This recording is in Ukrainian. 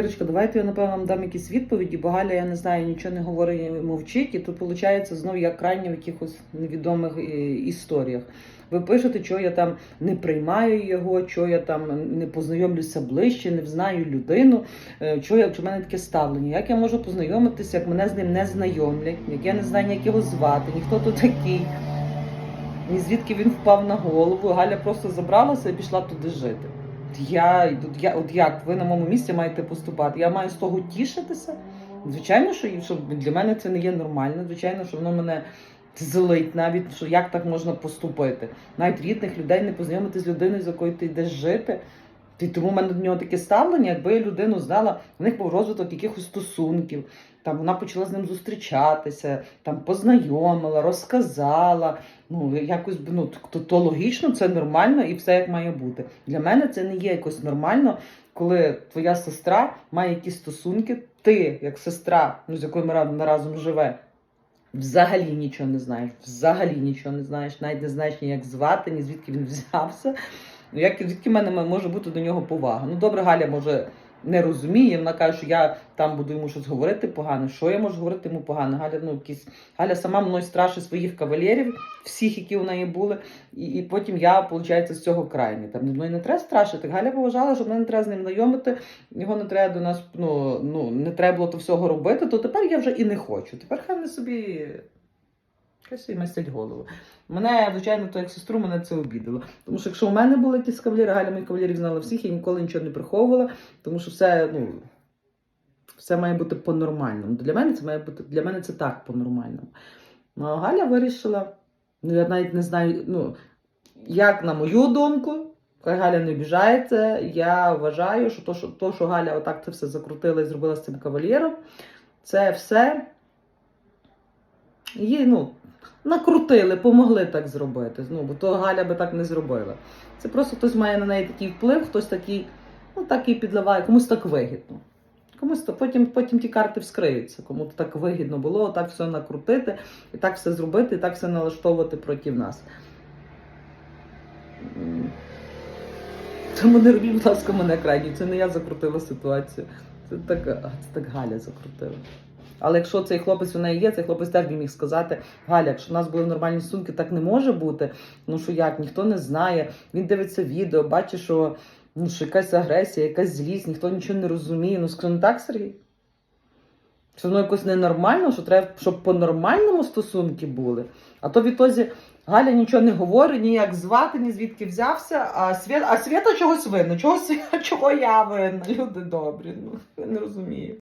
Давайте я напевно вам дам якісь відповіді, бо Галя, я не знаю, нічого не говорить і мовчить, і тут виходить знов я крайня в якихось невідомих е, історіях. Ви пишете, що я там не приймаю його, що я там не познайомлюся ближче, не знаю людину, е, що я що в мене таке ставлення. Як я можу познайомитися, як мене з ним не знайомлять, як я не знаю, як його звати, ніхто тут такий. Ні звідки він впав на голову. Галя просто забралася і пішла туди жити. Я, от я, от як ви на моєму місці маєте поступати? Я маю з того тішитися. Звичайно, що, що для мене це не є нормально. Звичайно, що воно мене злить навіть, що як так можна поступити. Навіть рідних людей не познайомити з людиною, з якою ти йдеш жити. І тому в мене до нього таке ставлення, якби я людину знала, в них був розвиток якихось стосунків. Там вона почала з ним зустрічатися, там познайомила, розказала. Ну, якось ну, то, то логічно, це нормально і все як має бути. Для мене це не є якось нормально, коли твоя сестра має якісь стосунки, ти, як сестра, ну, з якою разом, разом живе, взагалі нічого не знаєш, взагалі нічого не знаєш, навіть не знаєш ні як звати, ні звідки він взявся. Ну, як звідки в мене може бути до нього повага? Ну, добре, Галя може не розуміє, вона каже, що я там буду йому щось говорити погане. Що я можу говорити йому погане? Галя, ну якісь Галя сама мною страшить своїх кавалерів, всіх, які у неї були, і, і потім я, виходить, з цього крайні. Там мною не треба страшити. Галя поважала, що мене не треба з ним знайомити, його не треба до нас, ну, ну не треба було то всього робити, то тепер я вже і не хочу. Тепер хай не собі. Хай собі мастять голову. Мене, звичайно, то як сестру мене це обідало. Тому що якщо у мене були якісь кавалери, Галя моїх кавалерів знала всіх, я ніколи нічого не приховувала, тому що все, ну, все має бути по-нормальному. Для мене це має бути для мене це так по-нормальному. Ну, а Галя вирішила, ну я навіть не знаю, ну, як на мою думку, хай Галя не обіжається, я вважаю, що то, що, то, що Галя отак це все закрутила і зробила з цим кавалером, це все її, ну, накрутили, помогли так зробити. Ну, бо то Галя би так не зробила. Це просто хтось має на неї такий вплив, хтось такий, ну так і підливає, комусь так вигідно. Комусь то потім, потім ті карти вскриються, кому то так вигідно було, так все накрутити, і так все зробити, і так все налаштовувати проти нас. Тому не робіть, будь ласка, мене крайні. Це не я закрутила ситуацію. Це так, це так Галя закрутила. Але якщо цей хлопець у неї є, цей хлопець теж би міг сказати, Галя, якщо в нас були нормальні стосунки, так не може бути. Ну що як, ніхто не знає. Він дивиться відео, бачить, що, ну, що якась агресія, якась злість, ніхто нічого не розуміє. Ну скажи, не так, Сергій? Що воно якось ненормально, що треба, щоб по-нормальному стосунки були. А то відтоді Галя нічого не говорить, ні як звати, ні звідки взявся, а Свята, а Свята чогось винна. Чого, чого я винна? Люди добрі, ну я не розумію.